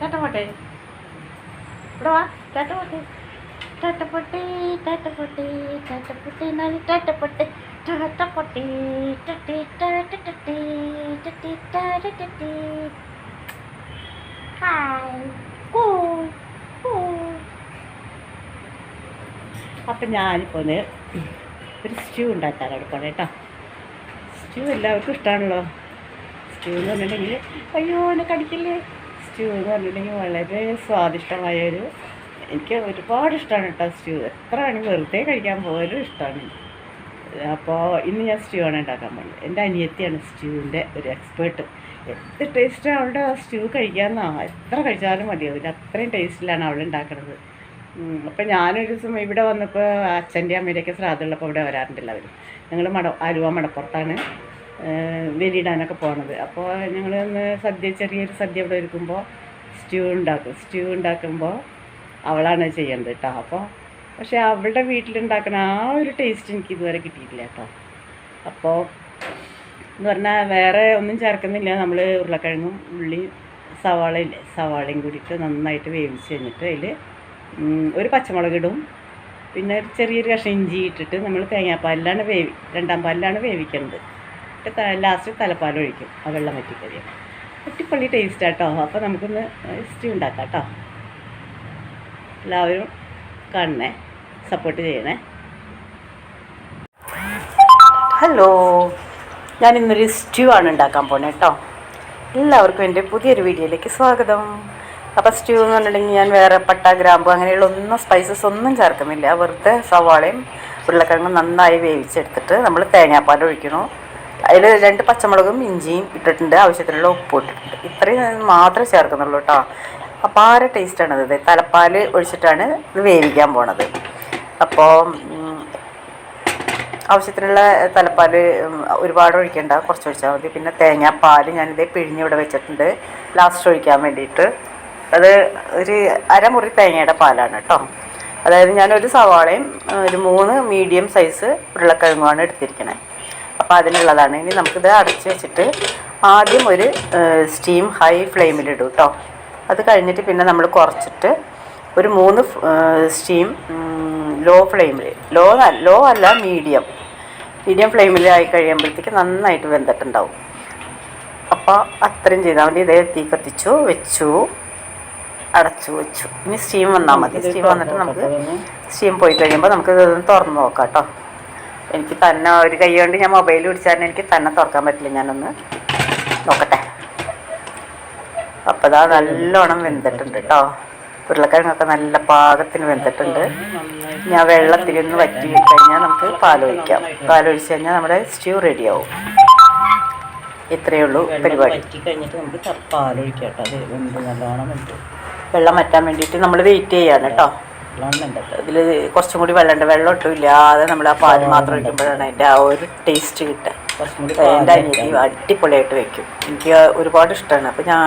ചേട്ടപ്പൊട്ടെ ഇവിടെ വാ ചേട്ടപ്പൊട്ടെ ചേട്ടപ്പൊട്ടി ചേട്ടപ്പൊട്ടി ചേട്ടപ്പൊട്ടി നാല് ചേട്ടപ്പൊട്ടി ചേട്ടപ്പൊട്ടി ടട്ടി ടട്ടി ടട്ടി ടട്ടി ഹായ്. കൂ കൂ. അപ്പം ഞാനിപ്പോൾ ഒന്ന് ഒരു സ്റ്റ്യൂ ഉണ്ടാക്കാൻ എടുക്കണം കേട്ടോ സ്റ്റ്യൂ എല്ലാവർക്കും ഇഷ്ടമാണല്ലോ സ്റ്റ്യൂ എന്ന് പറഞ്ഞിട്ടുണ്ടെങ്കിൽ അയ്യോ എന്നെ കടിക്കില്ലേ? സ്റ്റ്യൂ എന്ന് പറഞ്ഞിട്ടുണ്ടെങ്കിൽ വളരെ സ്വാദിഷ്ടമായ ഒരു എനിക്ക് ഒരുപാട് ഇഷ്ടമാണ് കേട്ടോ സ്റ്റ്യൂ എത്ര വെറുതെ കഴിക്കാൻ പോലും ഇഷ്ടമാണ് അപ്പോൾ ഇന്ന് ഞാൻ സ്റ്റ്യൂ ആണ് ഉണ്ടാക്കാൻ പോകുന്നത് എന്റെ അനിയത്തിയാണ് സ്റ്റ്യൂവിന്റെ ഒരു എക്സ്പേർട്ട്. എത്ര ടേസ്റ്റ് അവളുടെ സ്റ്റ്യൂ കഴിക്കാമെന്നാ എത്ര കഴിച്ചാലും മതിയാവില്ല അത്രയും ടേസ്റ്റിലാണ് അവൾ ഉണ്ടാക്കുന്നത് അപ്പം ഞാനൊരു ദിവസം ഇവിടെ വന്നപ്പോൾ അച്ഛന്റെ അമ്മയുടെയൊക്കെ ശ്രാദ്ധമുള്ളപ്പോൾ ഇവിടെ വരാറുണ്ടല്ലോ അവർ ഞങ്ങൾ മട ആലുവ മടപ്പുറത്താണ്. വെലിയിടാനൊക്കെ പോണത്. അപ്പോൾ ഞങ്ങൾ ഒന്ന് സദ്യ ചെറിയൊരു സദ്യ ഇവിടെ ഒരുക്കുമ്പോൾ സ്റ്റ്യൂ ഉണ്ടാക്കും. സ്റ്റ്യൂ ഉണ്ടാക്കുമ്പോൾ അവളാണ് ചെയ്യേണ്ടത് കേട്ടോ അപ്പോൾ പക്ഷേ അവളുടെ വീട്ടിലുണ്ടാക്കുന്ന ആ ഒരു ടേസ്റ്റ് എനിക്ക് ഇതുവരെ കിട്ടിയിട്ടില്ല കേട്ടോ അപ്പോൾ എന്ന് പറഞ്ഞാൽ വേറെ ഒന്നും ചേർക്കുന്നില്ല. നമ്മൾ ഉരുളക്കിഴങ്ങും ഉള്ളി സവാളയില്ലേ സവാളയും കൂടിയിട്ട് നന്നായിട്ട് വേവിച്ച് കഴിഞ്ഞിട്ട് അതിൽ ഒരു പച്ചമുളക് ഇടും. പിന്നെ ഒരു ചെറിയൊരു കഷ്ണം ഇഞ്ചി ഇട്ടിട്ട് നമ്മൾ തേങ്ങാപ്പാലിലാണ് വേവി രണ്ടാം പാലിലാണ് വേവിക്കുന്നത് എന്നിട്ട് ലാസ്റ്റ് തലപ്പാൽ ഒഴിക്കും ആ വെള്ളം വറ്റിക്കഴിയും വറ്റിപ്പള്ളി ടേസ്റ്റ് ആട്ടോ. അപ്പോൾ നമുക്കൊന്ന് ഹിസ്റ്ററി ഉണ്ടാക്കാം കേട്ടോ എല്ലാവരും കാണണേ സപ്പോർട്ട് ചെയ്യണേ. ഹലോ ഞാൻ ഇന്നൊരു സ്റ്റ്യൂ ആണ് ഉണ്ടാക്കാൻ പോണേ കേട്ടോ എല്ലാവർക്കും എന്റെ പുതിയൊരു വീഡിയോയിലേക്ക് സ്വാഗതം. അപ്പോൾ സ്റ്റ്യൂ എന്ന് പറഞ്ഞിട്ടുണ്ടെങ്കിൽ ഞാൻ വേറെ പട്ട ഗ്രാമ്പു അങ്ങനെയുള്ള ഒന്നും സ്പൈസസ് ഒന്നും ചേർക്കുന്നില്ല. വെറുതെ സവാളയും ഉരുളക്കിഴങ്ങും നന്നായി വേവിച്ചെടുത്തിട്ട് നമ്മൾ തേങ്ങാപ്പാൽ ഒഴിക്കണു അതിൽ രണ്ട് പച്ചമുളകും ഇഞ്ചിയും ഇട്ടിട്ടുണ്ട്. ആവശ്യത്തിനുള്ള ഉപ്പ് ഇട്ടിട്ടുണ്ട്. ഇത്രയും മാത്രമേ ചേർക്കുന്നുള്ളൂ കേട്ടോ അപാര ടേസ്റ്റാണ് ഇത് തലപ്പാൽ ഒഴിച്ചിട്ടാണ് ഇത് വേവിക്കാൻ പോണത്. അപ്പോൾ ആവശ്യത്തിനുള്ള തലപ്പാൽ ഒരുപാട് ഒഴിക്കേണ്ട. കുറച്ച് ഒഴിച്ചാൽ മതി. പിന്നെ തേങ്ങാപ്പാൽ ഞാനിത് പിഴിഞ്ഞ് ഇവിടെ വെച്ചിട്ടുണ്ട്. ലാസ്റ്റ് ഒഴിക്കാൻ വേണ്ടിയിട്ട്. അത് ഒരു അരമുറി തേങ്ങയുടെ പാലാണ് കേട്ടോ അതായത് ഞാനൊരു സവാളയും ഒരു മൂന്ന് മീഡിയം സൈസ് ഉരുളക്കിഴങ്ങുമാണ് എടുത്തിരിക്കണത് അപ്പോൾ അതിനുള്ളതാണ്. ഇനി നമുക്കിത് അടച്ച് വെച്ചിട്ട് ആദ്യം ഒരു സ്റ്റീം ഹൈ ഫ്ലെയിമിലിടും കേട്ടോ അത് കഴിഞ്ഞിട്ട് പിന്നെ നമ്മൾ കുറച്ചിട്ട് ഒരു മൂന്ന് സ്റ്റീം ലോ ഫ്ലെയിമിൽ ലോ ലോ അല്ല മീഡിയം. മീഡിയം ഫ്ലെയിമിൽ ആയി കഴിയുമ്പോഴത്തേക്ക് നന്നായിട്ട് വെന്തിട്ടുണ്ടാവും. അപ്പോൾ അത്രയും ചെയ്താൽ മതി. ഇതേ തീ കത്തിച്ചു വെച്ചു അടച്ചു വെച്ചു. ഇനി സ്റ്റീം വന്നാൽ മതി. സ്റ്റീം വന്നിട്ട് നമുക്ക് സ്റ്റീം പോയി കഴിയുമ്പോൾ നമുക്ക് ഇതൊന്ന് തുറന്ന് നോക്കാം കേട്ടോ എനിക്ക് തന്നെ ഒരു കൈ കൊണ്ട് ഞാൻ മൊബൈൽ പിടിച്ചാൽ എനിക്ക് തന്നെ തുറക്കാൻ പറ്റില്ല. ഞാനൊന്ന് നോക്കട്ടെ. അപ്പോൾ ഇതാ നല്ലോണം വെന്തിട്ടുണ്ട് കേട്ടോ. ഉരുളക്കിഴങ്ങൊക്കെ നല്ല പാകത്തിന് വെന്തിട്ടുണ്ട്. ഞാൻ വെള്ളത്തിൽ ഒന്ന് വറ്റി കഴിഞ്ഞാൽ നമുക്ക് പാലൊഴിക്കാം പാലൊഴിച്ച് കഴിഞ്ഞാൽ നമ്മുടെ സ്റ്റ്യൂ റെഡിയാവും ഇത്രയേ ഉള്ളൂ പരിപാടി. വറ്റി കഴിഞ്ഞിട്ട് നമുക്ക് പാലൊഴിക്കാം കേട്ടോ. അത് വെന്ത് നല്ലോണം വെന്ത്. വെള്ളം വറ്റാൻ വേണ്ടിയിട്ട് നമ്മൾ വെയിറ്റ് ചെയ്യാണ് കേട്ടോ. ഇതിൽ കുറച്ചും കൂടി വെള്ളമുണ്ട്. വെള്ളം ഒട്ടും ഇല്ലാതെ നമ്മൾ ആ പാൽ മാത്രം ഒഴിക്കുമ്പോഴാണ് അതിന്റെ ആ ഒരു ടേസ്റ്റ് കിട്ടുക. എന്റെ അനിയത്തി അടിപൊളിയായിട്ട് വെക്കും. എനിക്ക് ഒരുപാട് ഇഷ്ടമാണ് അപ്പോൾ ഞാൻ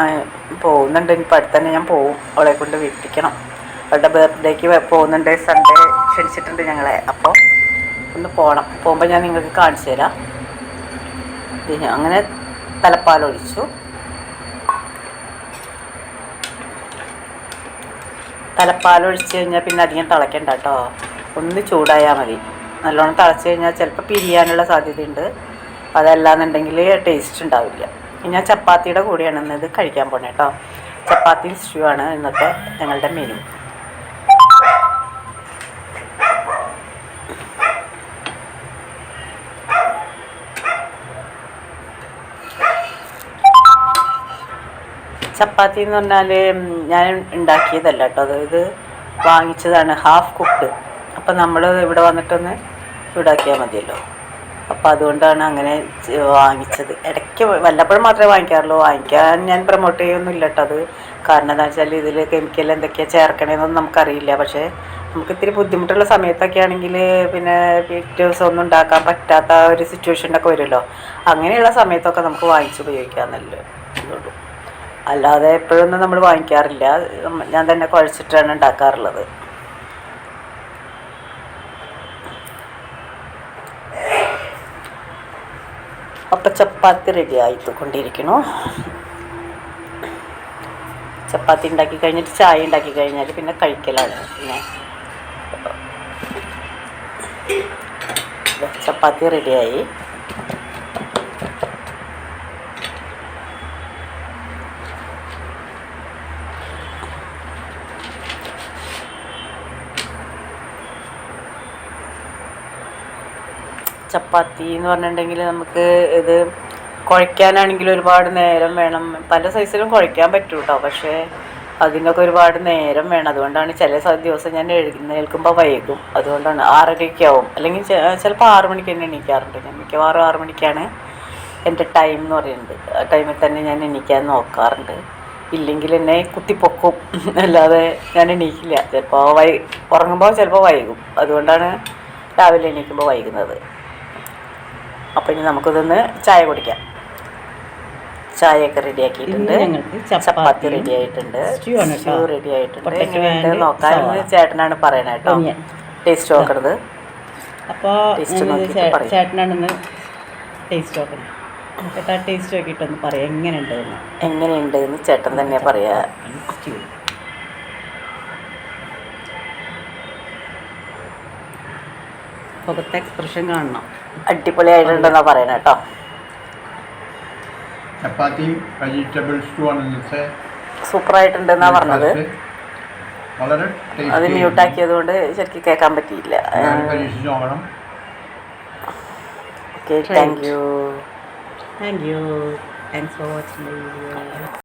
പോകുന്നുണ്ട്. ഇനിയിപ്പോൾ അടുത്ത് തന്നെ ഞാൻ പോവും. അവളെ കൊണ്ട് വീട്ടിക്കണം അവളുടെ ബർത്ത്ഡേക്ക് പോകുന്നുണ്ട്. സൺഡേ ക്ഷണിച്ചിട്ടുണ്ട് ഞങ്ങളെ. അപ്പോൾ ഒന്ന് പോകണം പോകുമ്പോൾ ഞാൻ നിങ്ങൾക്ക് കാണിച്ചു തരാം. അങ്ങനെ തലപ്പാലൊഴിച്ചു. തലപ്പാലൊഴിച്ച് കഴിഞ്ഞാൽ പിന്നെ അധികം തിളയ്ക്കണ്ട കേട്ടോ ഒന്ന് ചൂടായാൽ മതി. നല്ലോണം തിളച്ച് കഴിഞ്ഞാൽ ചിലപ്പോൾ പിരിയാനുള്ള സാധ്യതയുണ്ട്. അതല്ലാന്നുണ്ടെങ്കിൽ ടേസ്റ്റ് ഉണ്ടാവില്ല. ഞാൻ ചപ്പാത്തിയുടെ കൂടെയാണ് ഇന്ന് ഇത് കഴിക്കാൻ പോണേ കേട്ടോ ചപ്പാത്തി സ്റ്റ്യൂ ആണ് ഇന്നത്തെ ഞങ്ങളുടെ മെനു ചപ്പാത്തി എന്ന് പറഞ്ഞാൽ ഞാൻ ഉണ്ടാക്കിയതല്ല കേട്ടോ അത് ഇത് വാങ്ങിച്ചതാണ് ഹാഫ് കുക്ക്ഡ് അപ്പം നമ്മൾ ഇവിടെ വന്നിട്ടൊന്ന് ചൂടാക്കിയാൽ മതിയല്ലോ. അപ്പം അതുകൊണ്ടാണ് അങ്ങനെ വാങ്ങിച്ചത്. ഇടയ്ക്ക് വല്ലപ്പോഴും മാത്രമേ വാങ്ങിക്കാറുള്ളൂ. വാങ്ങിക്കാൻ ഞാൻ പ്രൊമോട്ട് ചെയ്യൊന്നുമില്ല കേട്ടോ അത്. കാരണം എന്താ വെച്ചാൽ ഇതിൽ കെമിക്കൽ എന്തൊക്കെയാണ് ചേർക്കണേന്നൊന്നും നമുക്കറിയില്ല. പക്ഷേ നമുക്ക് ഇത്തിരി ബുദ്ധിമുട്ടുള്ള സമയത്തൊക്കെ ആണെങ്കിൽ പിന്നെ പിറ്റേ ദിവസം ഒന്നും ഉണ്ടാക്കാൻ പറ്റാത്ത ഒരു സിറ്റുവേഷനൊക്കെ വരുമല്ലോ. അങ്ങനെയുള്ള സമയത്തൊക്കെ നമുക്ക് വാങ്ങിച്ച് ഉപയോഗിക്കാമെന്നല്ലേ ഇതുള്ളൂ. അല്ലാതെ എപ്പോഴൊന്നും നമ്മൾ വാങ്ങിക്കാറില്ല. ഞാൻ തന്നെ കുഴച്ചിട്ടാണ് ഉണ്ടാക്കാറുള്ളത്. അപ്പം ചപ്പാത്തി റെഡി ആയിക്കൊണ്ടിരിക്കണു ചപ്പാത്തി ഉണ്ടാക്കി കഴിഞ്ഞിട്ട് ചായ ഉണ്ടാക്കി കഴിഞ്ഞാൽ പിന്നെ കഴിക്കലാണ്. പിന്നെ ചപ്പാത്തി റെഡിയായി ചപ്പാത്തി എന്ന് പറഞ്ഞിട്ടുണ്ടെങ്കിൽ നമുക്ക് ഇത് കുഴയ്ക്കാനാണെങ്കിൽ ഒരുപാട് നേരം വേണം. പല സൈസിലും കുഴയ്ക്കാൻ പറ്റും കേട്ടോ പക്ഷേ അതിനൊക്കെ ഒരുപാട് നേരം വേണം. അതുകൊണ്ടാണ് ചില ദിവസം ഞാൻ എഴുന്നേൽക്കുമ്പോൾ വൈകും. അതുകൊണ്ടാണ് ആറരയ്ക്ക് ആവും അല്ലെങ്കിൽ ചിലപ്പോൾ ആറു മണിക്ക് തന്നെ എണീക്കാറുണ്ട്. ഞാൻ മിക്കവാറും ആറു മണിക്കാണ് എന്റെ ടൈം എന്ന് പറയുന്നത്. ആ ടൈമിൽ തന്നെ ഞാൻ എണീക്കാൻ നോക്കാറുണ്ട്. ഇല്ലെങ്കിൽ എന്നെ കുത്തിപ്പൊക്കും. അല്ലാതെ ഞാൻ എണീക്കില്ല. ചിലപ്പോൾ വൈ ഉറങ്ങുമ്പോൾ ചിലപ്പോൾ വൈകും. അതുകൊണ്ടാണ് രാവിലെ എണീക്കുമ്പോൾ വൈകുന്നത്. അപ്പോൾ ഇനി നമുക്കിതൊന്ന് ചായ കുടിക്കാം. ചായയൊക്കെ റെഡി ആക്കിയിട്ടുണ്ട്. ചപ്പാത്തി റെഡി ആയിട്ടുണ്ട്. സ്റ്റ്യൂ റെഡി ആയിട്ടുണ്ട്. നോക്കാൻ ചേട്ടനാണ് പറയണത് കേട്ടോ. ടേസ്റ്റ് നോക്കണത്. അപ്പോൾ. ചേട്ടനാണെന്ന് ടേസ്റ്റ് നോക്കണം. ചേട്ടാ ടേസ്റ്റ് നോക്കിയിട്ടൊന്ന് പറയാം. എങ്ങനെയുണ്ട് എന്ന്. എങ്ങനെയുണ്ട് എന്ന് ചേട്ടൻ തന്നെ പറയാ. മുഖത്തെ എക്സ്പ്രഷൻ കാണണം. അടിപൊളിയായിട്ടുണ്ടെന്നാണ് പറയണ കേട്ടോ. ചപ്പാത്തിയും വെജിറ്റബിൾ സ്റ്റൂ ആണ് ഇന്നത്തെ സൂപ്പറായിട്ടുണ്ടെന്നാ പറഞ്ഞത്. വളരെ അത് ടേസ്റ്റി മ്യൂട്ടാക്കിയത് കൊണ്ട് ശരിക്കും കേൾക്കാൻ പറ്റിയില്ല. എല്ലാവരും പരീക്ഷിച്ച് നോക്കണം okay thank you thank you thanks for watching